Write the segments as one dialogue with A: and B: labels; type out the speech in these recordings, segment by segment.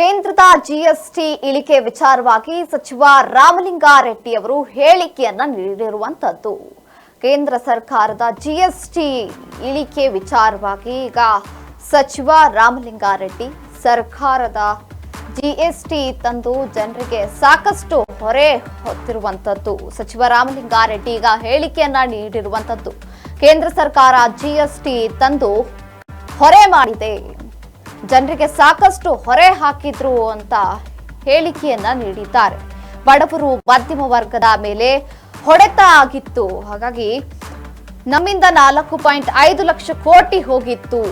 A: ಕೇಂದ್ರದ ಜಿಎಸ್ಟಿ ಇಳಿಕೆ ವಿಚಾರವಾಗಿ ಸಚಿವ ರಾಮಲಿಂಗಾರೆಡ್ಡಿ ಅವರು ಹೇಳಿಕೆಯನ್ನ ನೀಡಿರುವಂತದ್ದು. ಕೇಂದ್ರ ಸರ್ಕಾರದ ಜಿಎಸ್ಟಿ ಇಳಿಕೆ ವಿಚಾರವಾಗಿ ಈಗ ಸಚಿವ ರಾಮಲಿಂಗಾರೆಡ್ಡಿ ಸರ್ಕಾರದ ಜಿಎಸ್ಟಿ ತಂದು ಜನರಿಗೆ ಸಾಕಷ್ಟು ಹೊರೆ ಹೊತ್ತಿರುವಂತದ್ದು. ಸಚಿವ ರಾಮಲಿಂಗಾರೆಡ್ಡಿ ಈಗ ಹೇಳಿಕೆಯನ್ನ ನೀಡಿರುವಂತದ್ದು. ಕೇಂದ್ರ ಸರ್ಕಾರ ಜಿಎಸ್ಟಿ ತಂದು ಹೊರೆ ಮಾಡಿದೆ. ಜನರಿಗೆ ಸಾಕಷ್ಟು ಹೊರೆ ಹಾಕಿದ್ರು ಅಂತ ಹೇಳಿಕೆಯನ್ನ ನೀಡಿದ್ದಾರೆ. ಬಡವರು ಮಧ್ಯಮ ವರ್ಗದ ಮೇಲೆ ಹೊಡೆತ ಆಗಿತ್ತು. ಹಾಗಾಗಿ ನಮ್ಮಿಂದ ನಾಲ್ಕು ಪಾಯಿಂಟ್ ಐದು ಲಕ್ಷ ಕೋಟಿ ಹೋಗಿತ್ತು.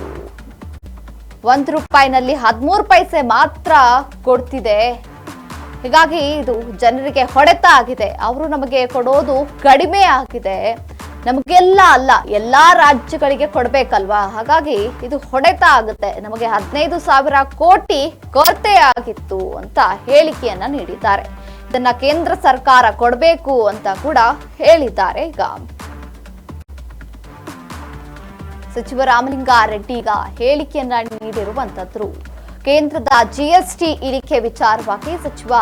A: ಒಂದು ರೂಪಾಯಿನಲ್ಲಿ ಹದಿಮೂರು ಪೈಸೆ ಮಾತ್ರ ಕೊಡ್ತಿದೆ. ಹೀಗಾಗಿ ಇದು ಜನರಿಗೆ ಹೊಡೆತ ಆಗಿದೆ. ಅವರು ನಮಗೆ ಕೊಡೋದು ಕಡಿಮೆ ಆಗಿದೆ. ನಮಗೆಲ್ಲ ಅಲ್ಲ, ಎಲ್ಲಾ ರಾಜ್ಯಗಳಿಗೆ ಕೊಡ್ಬೇಕಲ್ವಾ? ಹಾಗಾಗಿ ಇದು ಹೊಡೆತ ಆಗುತ್ತೆ. ನಮಗೆ ಹದಿನೈದು ಸಾವಿರ ಕೋಟಿ ಕೊರತೆ ಆಗಿತ್ತು ಅಂತ ಹೇಳಿಕೆಯನ್ನ ನೀಡಿದ್ದಾರೆ. ಇದನ್ನ ಕೇಂದ್ರ ಸರ್ಕಾರ ಕೊಡಬೇಕು ಅಂತ ಕೂಡ ಹೇಳಿದ್ದಾರೆ ಈಗ. ಸಚಿವ ರಾಮಲಿಂಗಾರೆಡ್ಡಿ ಈಗ ಹೇಳಿಕೆಯನ್ನ ನೀಡಿರುವಂತದ್ರು. ಕೇಂದ್ರದ ಜಿಎಸ್ಟಿ ಇಳಿಕೆ ವಿಚಾರವಾಗಿ ಸಚಿವ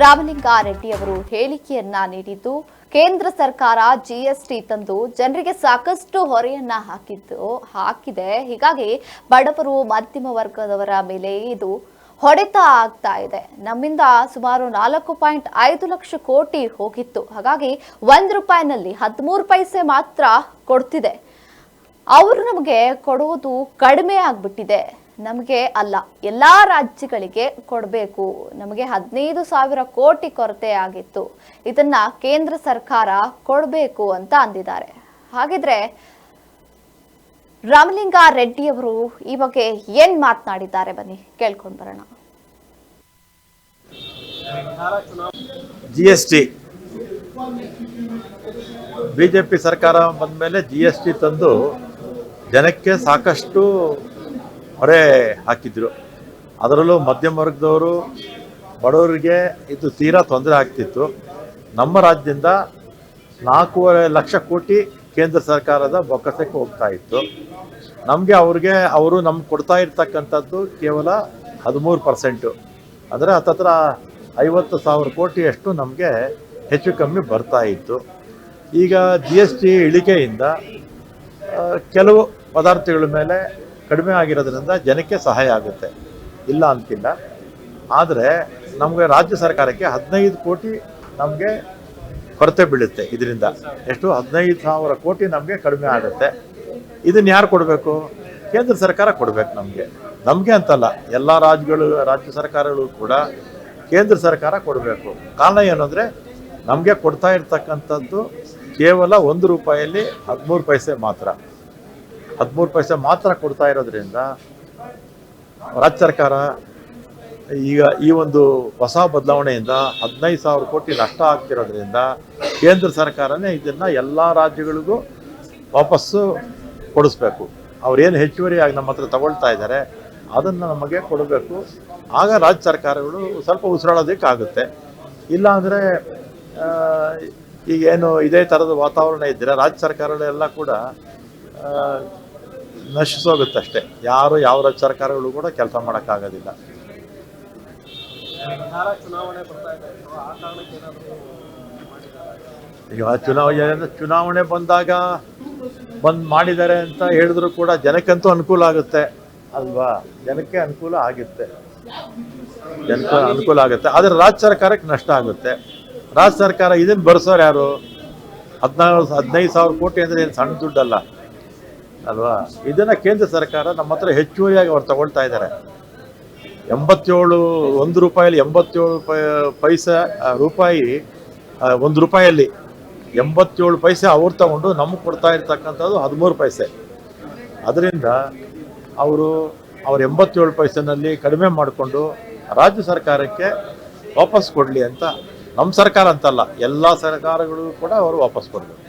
A: ರಾಮಲಿಂಗಾರೆಡ್ಡಿ ಅವರು ಹೇಳಿಕೆಯನ್ನ ನೀಡಿದ್ದು, ಕೇಂದ್ರ ಸರ್ಕಾರ ಜಿಎಸ್ಟಿ ತಂದು ಜನರಿಗೆ ಸಾಕಷ್ಟು ಹೊರೆಯನ್ನ ಹಾಕಿದ್ದು, ಹಾಕಿದೆ. ಹೀಗಾಗಿ ಬಡವರು, ಮಧ್ಯಮ ವರ್ಗದವರ ಮೇಲೆ ಇದು ಹೊಡೆತ ಆಗ್ತಾ ಇದೆ. ನಮ್ಮಿಂದ ಸುಮಾರು ನಾಲ್ಕು ಪಾಯಿಂಟ್ ಐದು ಲಕ್ಷ ಕೋಟಿ ಹೋಗಿತ್ತು. ಹಾಗಾಗಿ ಒಂದು ರೂಪಾಯಿನಲ್ಲಿ ಹದಿಮೂರು ಪೈಸೆ ಮಾತ್ರ ಕೊಡ್ತಿದೆ. ಅವರು ನಮಗೆ ಕೊಡೋದು ಕಡಿಮೆ ಆಗ್ಬಿಟ್ಟಿದೆ. ನಮಗೆ ಅಲ್ಲ, ಎಲ್ಲಾ ರಾಜ್ಯಗಳಿಗೆ ಕೊಡಬೇಕು. ನಮಗೆ ಹದಿನೈದು ಸಾವಿರ ಕೋಟಿ ಕೊರತೆ ಆಗಿತ್ತು. ಇದನ್ನ ಕೇಂದ್ರ ಸರ್ಕಾರ ಕೊಡಬೇಕು ಅಂತ ಅಂದಿದ್ದಾರೆ. ಹಾಗಿದ್ರೆ ರಾಮಲಿಂಗ ರೆಡ್ಡಿ ಅವರು ಈ ಬಗ್ಗೆ ಏನ್ ಮಾತನಾಡಿದ್ದಾರೆ ಬನ್ನಿ, ಕೇಳ್ಕೊಂಡ್ ಬರೋಣ.
B: ಜಿ ಎಸ್ ಟಿ ಬಿ ಸರ್ಕಾರ ಬಂದ ಮೇಲೆ ಜಿಎಸ್ಟಿ ತಂದು ಜನಕ್ಕೆ ಸಾಕಷ್ಟು ಹೊರೆ ಹಾಕಿದ್ರು. ಅದರಲ್ಲೂ ಮಧ್ಯಮ ವರ್ಗದವರು ಬಡವರಿಗೆ ಇದು ತೀರಾ ತೊಂದರೆ ಆಗ್ತಿತ್ತು. ನಮ್ಮ ರಾಜ್ಯದಿಂದ ನಾಲ್ಕೂವರೆ ಲಕ್ಷ ಕೋಟಿ ಕೇಂದ್ರ ಸರ್ಕಾರದ ಬೊಕ್ಕಸಕ್ಕೆ ಹೋಗ್ತಾ ಇತ್ತು. ನಮಗೆ ಅವ್ರಿಗೆ, ಅವರು ನಮ್ಗೆ ಕೊಡ್ತಾ ಇರ್ತಕ್ಕಂಥದ್ದು ಕೇವಲ ಹದಿಮೂರು ಪರ್ಸೆಂಟು. ಅಂದರೆ ಹತ್ತತ್ರ ಐವತ್ತು ಸಾವಿರ ಕೋಟಿಯಷ್ಟು ನಮಗೆ ಹೆಚ್ಚು ಕಮ್ಮಿ ಬರ್ತಾ ಇತ್ತು. ಈಗ ಜಿ ಎಸ್ ಟಿ ಇಳಿಕೆಯಿಂದ ಕೆಲವು ಪದಾರ್ಥಗಳ ಮೇಲೆ ಕಡಿಮೆ ಆಗಿರೋದ್ರಿಂದ ಜನಕ್ಕೆ ಸಹಾಯ ಆಗುತ್ತೆ. ಇಲ್ಲ ಅಂತಿಲ್ಲ. ಆದರೆ ನಮಗೆ ರಾಜ್ಯ ಸರ್ಕಾರಕ್ಕೆ ಹದಿನೈದು ಕೋಟಿ ನಮಗೆ ಕೊರತೆ ಬೀಳುತ್ತೆ ಇದರಿಂದ. ಎಷ್ಟು? ಹದಿನೈದು ಸಾವಿರ ಕೋಟಿ ನಮಗೆ ಕಡಿಮೆ ಆಗುತ್ತೆ. ಇದನ್ನು ಯಾರು ಕೊಡಬೇಕು? ಕೇಂದ್ರ ಸರ್ಕಾರ ಕೊಡಬೇಕು ನಮಗೆ. ನಮಗೆ ಅಂತಲ್ಲ, ಎಲ್ಲ ರಾಜ್ಯಗಳು, ರಾಜ್ಯ ಸರ್ಕಾರಗಳು ಕೂಡ ಕೇಂದ್ರ ಸರ್ಕಾರ ಕೊಡಬೇಕು. ಕಾರಣ ಏನಂದರೆ ನಮಗೆ ಕೊಡ್ತಾ ಇರ್ತಕ್ಕಂಥದ್ದು ಕೇವಲ ಒಂದು ರೂಪಾಯಲ್ಲಿ ಹದಿಮೂರು ಪೈಸೆ ಮಾತ್ರ. ಹದಿಮೂರು ಪೈಸೆ ಮಾತ್ರ ಕೊಡ್ತಾ ಇರೋದ್ರಿಂದ ರಾಜ್ಯ ಸರ್ಕಾರ ಈಗ ಈ ಒಂದು ಹೊಸ ಬದಲಾವಣೆಯಿಂದ ಹದಿನೈದು ಸಾವಿರ ಕೋಟಿ ನಷ್ಟ ಆಗ್ತಿರೋದ್ರಿಂದ ಕೇಂದ್ರ ಸರ್ಕಾರನೇ ಇದನ್ನು ಎಲ್ಲ ರಾಜ್ಯಗಳಿಗೂ ವಾಪಸ್ಸು ಕೊಡಿಸ್ಬೇಕು. ಅವ್ರೇನು ಹೆಚ್ಚುವರಿಯಾಗಿ ನಮ್ಮ ಹತ್ರ ತಗೊಳ್ತಾ ಇದ್ದಾರೆ, ಅದನ್ನು ನಮಗೆ ಕೊಡಬೇಕು. ಆಗ ರಾಜ್ಯ ಸರ್ಕಾರಗಳು ಸ್ವಲ್ಪ ಉಸಿರಾಡೋದಕ್ಕಾಗುತ್ತೆ. ಇಲ್ಲಾಂದರೆ ಈಗೇನು ಇದೇ ಥರದ ವಾತಾವರಣ ಇದ್ದರೆ ರಾಜ್ಯ ಸರ್ಕಾರಗಳೆಲ್ಲ ಕೂಡ ಆ, ನಶಿಸೋಗುತ್ತಷ್ಟೇ ಯಾರು ಯಾವ ರಾಜ್ಯ ಸರ್ಕಾರಗಳು ಕೂಡ ಕೆಲಸ ಮಾಡೋಕ್ಕಾಗೋದಿಲ್ಲ. ಈಗ ಚುನಾವಣೆ ಚುನಾವಣೆ ಬಂದಾಗ ಬಂದ್ ಮಾಡಿದ್ದಾರೆ ಅಂತ ಹೇಳಿದ್ರು ಕೂಡ ಜನಕ್ಕಂತೂ ಅನುಕೂಲ ಆಗುತ್ತೆ. ಅಲ್ವಾ? ಜನಕ್ಕೆ ಅನುಕೂಲ ಆಗುತ್ತೆ. ಜನಕ್ಕೆ ಅನುಕೂಲ ಆಗುತ್ತೆ. ಆದರೆ ರಾಜ್ಯ ಸರ್ಕಾರಕ್ಕೆ ನಷ್ಟ ಆಗುತ್ತೆ. ರಾಜ್ಯ ಸರ್ಕಾರ ಇದನ್ನು ಬರ್ಸೋರು ಯಾರು? ಹದಿನಾರು ಹದಿನೈದು ಸಾವಿರ ಕೋಟಿ ಅಂದರೆ ಏನು ಸಣ್ಣ ದುಡ್ಡಲ್ಲ. ಅಲ್ವಾ? ಇದನ್ನ ಕೇಂದ್ರ ಸರ್ಕಾರ ನಮ್ಮ ಹತ್ರ ಹೆಚ್ಚುವರಿಯಾಗಿ ಅವ್ರು ತಗೊಳ್ತಾ ಇದ್ದಾರೆ. ಎಂಬತ್ತೇಳು, ಒಂದು ರೂಪಾಯಲ್ಲಿ ಎಂಬತ್ತೇಳು ಪೈಸೆ ರೂಪಾಯಿ ಒಂದು ರೂಪಾಯಲ್ಲಿ ಎಂಬತ್ತೇಳು ಪೈಸೆ ಅವ್ರು ತಗೊಂಡು ನಮಗೆ ಕೊಡ್ತಾ ಇರ್ತಕ್ಕಂಥದ್ದು ಹದಿಮೂರು ಪೈಸೆ. ಅದರಿಂದ ಅವರು ಅವ್ರ ಎಂಬತ್ತೇಳು ಪೈಸೆನಲ್ಲಿ ಕಡಿಮೆ ಮಾಡಿಕೊಂಡು ರಾಜ್ಯ ಸರ್ಕಾರಕ್ಕೆ ವಾಪಸ್ ಕೊಡಲಿ ಅಂತ ನಮ್ಮ ಸರ್ಕಾರ ಅಂತಲ್ಲ, ಎಲ್ಲ ಸರ್ಕಾರಗಳು ಕೂಡ ಅವರು ವಾಪಸ್ ಕೊಡಬೇಕು.